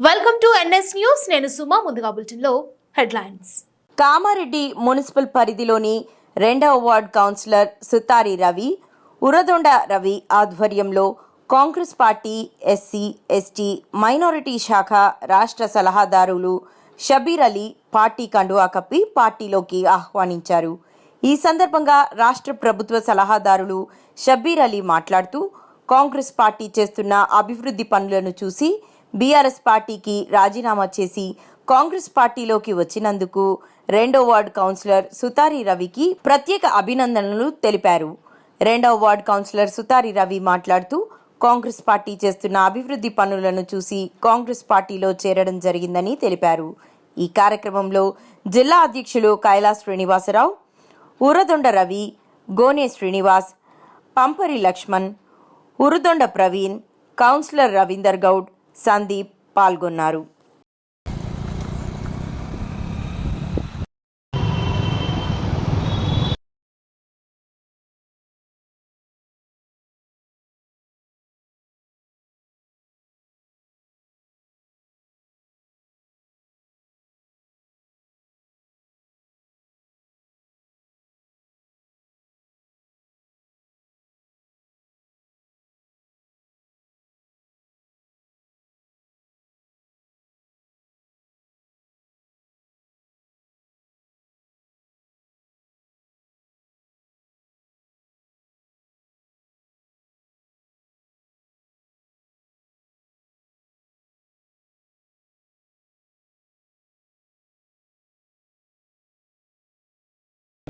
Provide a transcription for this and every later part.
Welcome to NS news నేను సుమా ముందుగా బులెటిన్లో హెడ్లైన్స్. కామారెడ్డి మున్సిపల్ పరిధిలోని రెండవ వార్డ్ కౌన్సిలర్ సుతారి రవి ఉరదొండ రవి ఆధ్వర్యంలో Congress party SC ST minority శాఖ రాష్ట్ర సలహాదారులు షబీర్ అలీ పార్టీ కండువా కప్పి పార్టీలోకి ఆహ్వానించారు. ఈ సందర్భంగా రాష్ట్ర ప్రభుత్వ సలహాదారులు షబీర్ అలీ మాట్లాడుతూ కాంగ్రెస్ పార్టీ చేస్తున్న అభివృద్ధి పనులను చూసి బీఆర్ఎస్ పార్టీకి రాజీనామా చేసి కాంగ్రెస్ పార్టీలోకి వచ్చినందుకు రెండో వార్డ్ కౌన్సిలర్ సుతారి రవికి ప్రత్యేక అభినందనలు తెలిపారు. రెండవ వార్డ్ కౌన్సిలర్ సుతారి రవి మాట్లాడుతూ కాంగ్రెస్ పార్టీ చేస్తున్న అభివృద్ధి పనులను చూసి కాంగ్రెస్ పార్టీలో చేరడం జరిగిందని తెలిపారు. ఈ కార్యక్రమంలో జిల్లా అధ్యక్షులు కైలాస్ శ్రీనివాసరావు ఉరదొండ రవి గోనే శ్రీనివాస్ పంపరి లక్ష్మణ్ ఉరుదొండ ప్రవీణ్ కౌన్సిలర్ రవీందర్ గౌడ్ సందీప్ పాల్గొన్నారు.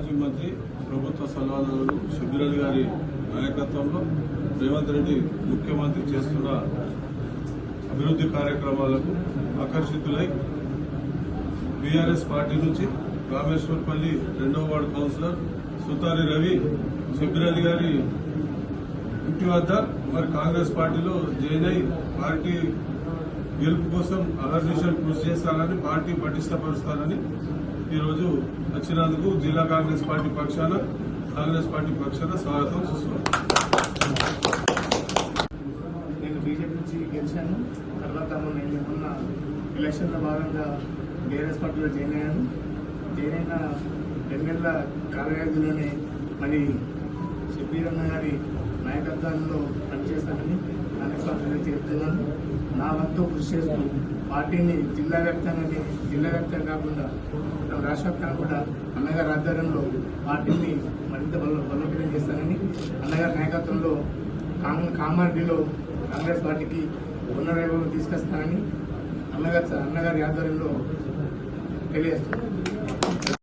మాజీ మంత్రి ప్రభుత్వ సలహాదారుడు సుబ్బిరెడ్డి గారి నాయకత్వంలో రేవంత్ రెడ్డి ముఖ్యమంత్రి చేస్తున్న అభివృద్ధి కార్యక్రమాలకు ఆకర్షితులై బీఆర్ఎస్ పార్టీ నుంచి రామేశ్వర్పల్లి రెండవ వార్డు కౌన్సిలర్ సుతారి రవి సుబ్బిరెడ్డి గారి ఇంటి వద్ద మరి కాంగ్రెస్ పార్టీలో జాయిన్ పార్టీ గెలుపు కోసం అహర్నిశలు కృషి చేస్తానని పార్టీ పటిష్టపరుస్తానని ఈరోజు వచ్చినందుకు జిల్లా కాంగ్రెస్ పార్టీ పక్షాన కాంగ్రెస్ పార్టీ పక్షాన స్వాగతం సుస్వాగతం నేను బీజేపీ నుంచి గెలిచాను. తర్వాత నేను ఉన్న ఎలక్షన్లో భాగంగా బీఆర్ఎస్ పార్టీలో జాయిన్ అయ్యాను. జాయిన్ అయిన రెండు నెలల కాలవ్యవధిలోనే మరి షబీరన్న గారి నాయకత్వంలో చెప్తున్నాను. నా వంతు కృషి చేస్తూ పార్టీని జిల్లా వ్యాప్తంగా జిల్లా వ్యాప్తంగా కాకుండా రాష్ట్ర వ్యాప్తంగా కూడా అన్నగారి ఆధ్వర్యంలో పార్టీని మరింత బల బలోపేతం చేస్తానని అన్నగారి నాయకత్వంలో కామారెడ్డిలో కాంగ్రెస్ పార్టీకి పునర్వైభవం తీసుకొస్తానని అన్నగారి అన్నగారి ఆధ్వర్యంలో తెలియజేస్తున్నాను.